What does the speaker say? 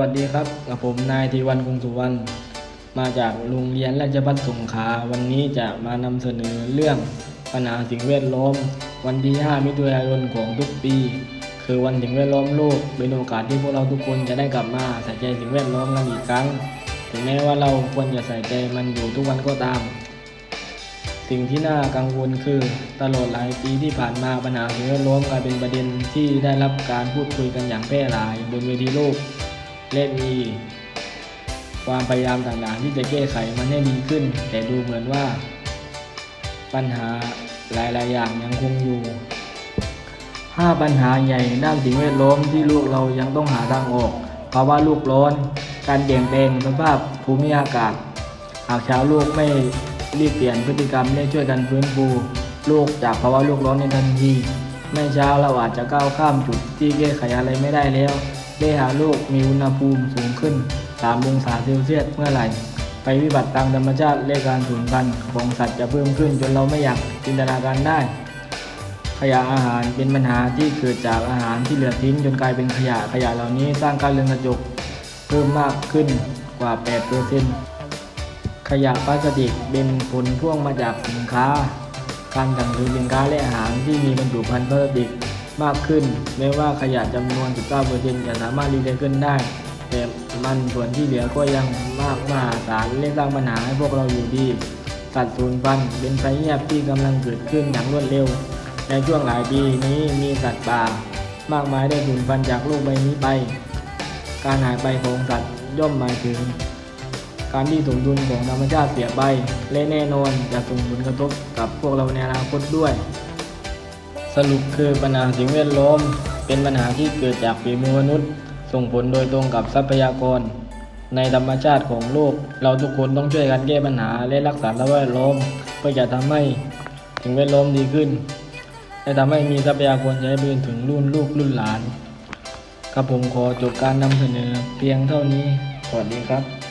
วัสดีครับกับผมนายธีวันคงสุวรรณมาจากโรงเรียนราชภัฏสงขลาวันนี้จะมานำเสนอเรื่องปัญหาสิ่งแวดล้อม วันที่ 5 มิถุนายนของทุกปี คือวันสิ่งแวดล้อมโลกเป็นโอกาสที่พวกเราทุกคนจะได้กลับมาใส่ใจสิ่งแวดล้อมกันอีกครั้ง ถึงแม้ว่าเราควรจะใส่ใจมันอยู่ทุกวันก็ตาม สิ่งที่น่ากังวลคือตลอดหลายปีที่ผ่านมาปัญหาสิ่งแวดล้อมกลายเป็นประเด็นที่ได้รับการพูดคุยกันอย่างแพร่หลายบนเวทีโลก และมีความพยายามต่างๆที่จะแก้ไขมันให้ดีขึ้น แต่ดูเหมือนว่า ปัญหาหลายๆ อย่างยังคงอยู่ 5 ปัญหาใหญ่ด้านสิ่งแวดล้อมที่ลูกเรายังต้องหาทางออกภาวะโลกร้อน การเปลี่ยนแปลงสภาพภูมิอากาศ หากชาวโลกไม่รีบเปลี่ยนพฤติกรรมและช่วยกันฟื้นฟูโลกจากภาวะโลกร้อนในทันที ไม่ช้าเราอาจจะก้าวข้ามจุดที่แก้ไขอะไรไม่ได้แล้ว ได้หาโลกมีอุณหภูมิสูงขึ้น 3 องศาเซลเซียสเมื่อไหร่ไปวิบัติทางธรรมชาติและการสูญพันธุ์ของสัตว์จะเพิ่มขึ้นจนเราไม่อยากจินตนาการได้ ขยะอาหารเป็นปัญหาที่เกิดจากอาหารที่เหลือทิ้งจนกลายเป็นขยะขยะเหล่านี้สร้างการเรือนกระจกเพิ่มมากขึ้นกว่า 8%ขยะพลาสติกเป็นผลพ่วงมาจากสินค้า การสั่งซื้อสินค้าและอาหารที่มีบรรจุภัณฑ์พลาสติก มากขึ้นแม้ว่าขยะจำนวน 19%จะสามารถรีไซเคิลได้ แต่มันส่วนที่เหลือก็ยังมากมหาศาลและสร้างปัญหาให้พวกเราอยู่ดีสัตว์สูญพันธุ์เป็นไฟเงียบที่กำลังเกิดขึ้นอย่างรวดเร็ว ในช่วงหลายปีนี้มีสัตว์ป่ามากมายได้สูญพันธุ์จากโลกใบนี้ไป การหายไปของสัตว์ย่อมหมายถึง การที่สมดุลของธรรมชาติเสียไปและแน่นอนจะส่งผลกระทบกับพวกเราในอนาคตด้วย สรุปคือปัญหาสิ่งแวดล้อม เป็นปัญหาที่เกิดจากฝีมือมนุษย์ ส่งผลโดยตรงกับทรัพยากร ในธรรมชาติของโลก เราทุกคนต้องช่วยกันแก้ปัญหาและรักษาสภาพแวดล้อม เพื่อจะทำให้สิ่งแวดล้อมดีขึ้น และทำให้มีทรัพยากรใช้ไปจนถึงรุ่นลูกรุ่นหลาน ครับผมขอจบการนำเสนอเพียงเท่านี้ สวัสดีครับ